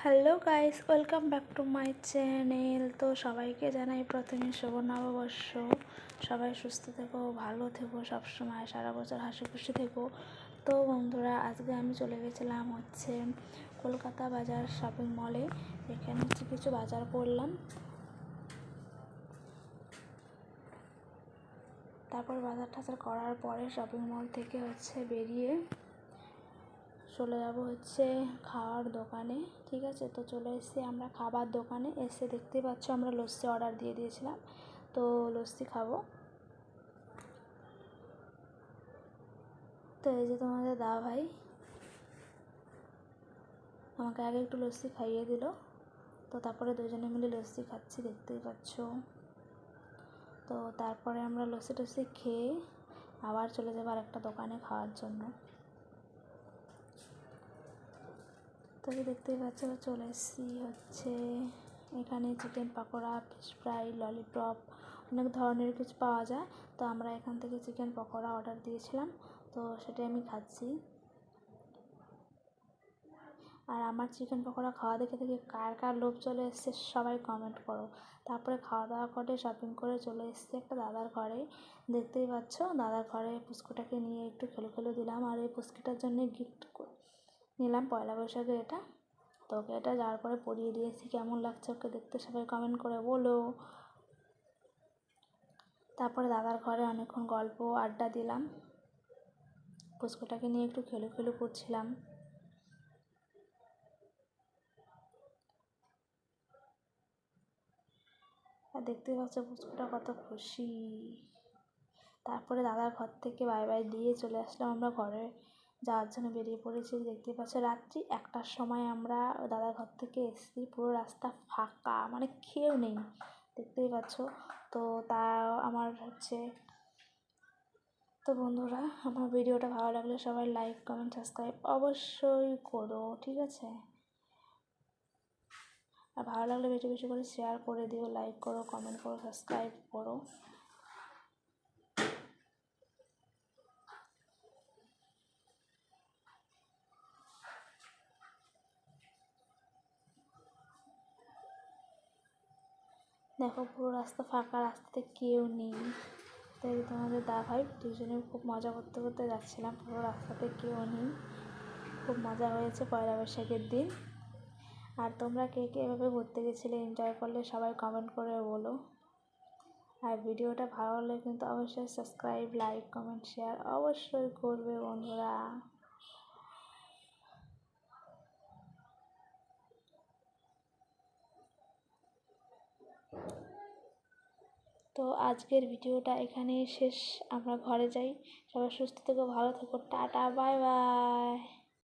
Hello guys, welcome back to my channel. তো সবাইকে জানাই প্রথমে শুভ নববর্ষ। সবাই সুস্থ থেকো, ভালো থেকো, সবসময় সারা বছর হাসি খুশি থেকো। তো বন্ধুরা, আজকে আমি চলে গেছিলাম হচ্ছে কলকাতা বাজার শপিং মলে এখানে হচ্ছে কিছু বাজার করলাম। তারপর বাজার টাজার করার পরে শপিং মল থেকে হচ্ছে বেরিয়ে চলে যাব হচ্ছে খাওয়ার দোকানে, ঠিক আছে? তো চলে এসেছি আমরা খাবার দোকানে। এসে দেখতে পাচ্ছ আমরা লস্যি অর্ডার দিয়ে দিয়েছিলাম। তো লস্যি খাব। তো এই যে তোমাদের দা ভাই আমাকে আগে একটু লস্যি খাইয়ে দিল। তো তারপরে দুজনে মিলে লস্যি খাচ্ছি, দেখতেই পাচ্ছ। তো তারপরে আমরা লস্যি টস্যি খেয়ে আবার চলে যাব আর একটা দোকানে খাওয়ার জন্য। তবে দেখতেই পাচ্ছ, চলে এসেছি হচ্ছে এখানে chicken pakora fish fry lollipop অনেক ধরনের কিছু পাওয়া যায়। তো আমরা এখান থেকে চিকেন পকোড়া অর্ডার দিয়েছিলাম, তো সেটাই আমি খাচ্ছি। আর আমার চিকেন পকোড়া খাওয়া দেখে দেখে কার কার লোভ চলে এসছে সবাই কমেন্ট করো। তারপরে খাওয়া দাওয়া করে শপিং করে চলে এসেছি একটা দাদার ঘরে। দেখতেই পাচ্ছ, দাদার ঘরে পুস্কুটাকে নিয়ে একটু খেলো খেলো দিলাম আর এই পুস্কিটার জন্য গিফট নিলাম পয়লা বৈশাখে এটা। তো ওকে এটা যাওয়ার পরে পরিয়ে দিয়েছি। কেমন লাগছে ওকে দেখতে সবাই কমেন্ট করে বলো। তারপরে দাদার ঘরে অনেকক্ষণ গল্প, আড্ডা দিলাম। পুষ্কটাকে নিয়ে একটু খেলু খেলু করছিলাম। আর দেখতেই পাচ্ছ পুষ্কটা কত খুশি। তারপরে দাদার ঘর থেকে বাই বাই দিয়ে চলে আসলাম আমরা ঘরে। যাওয়ার জন্য বেরিয়ে পড়েছি। দেখতেই পাচ্ছ, রাত্রি একটার সময় আমরা দাদার ঘর থেকে এসেছি। পুরো রাস্তা ফাঁকা মানে কেউ নেই, দেখতেই পাচ্ছ। তো তা, আমার হচ্ছে, তো বন্ধুরা, আমার ভিডিওটা ভালো লাগলে সবাই লাইক কমেন্ট সাবস্ক্রাইব অবশ্যই করো, ঠিক আছে? আর ভালো লাগলে বেশি বেশি করে শেয়ার করে দিও লাইক করো কমেন্ট করো সাবস্ক্রাইব করো। দেখো, পুরো রাস্তা ফাঁকা, রাস্তাতে কেউ নেই। তাই তোমাদের দা ভাই দুজনে খুব মজা করতে করতে যাচ্ছিলাম, পুরো রাস্তাতে কেউ নেই। খুব মজা হয়েছে পয়লা বৈশাখের দিন। আর তোমরা কে কে এভাবে ঘুরতে গেছিলে এনজয় করলে সবাই কমেন্ট করে বলো। আর ভিডিওটা ভালো হলে কিন্তু অবশ্যই সাবস্ক্রাইব লাইক কমেন্ট শেয়ার অবশ্যই করবে বন্ধুরা। তো আজকের ভিডিওটা এখানেই শেষ। আমরা ঘরে যাই। সবাই সুস্থ থেকো, ভালো থেকো, টাটা, বাই বাই।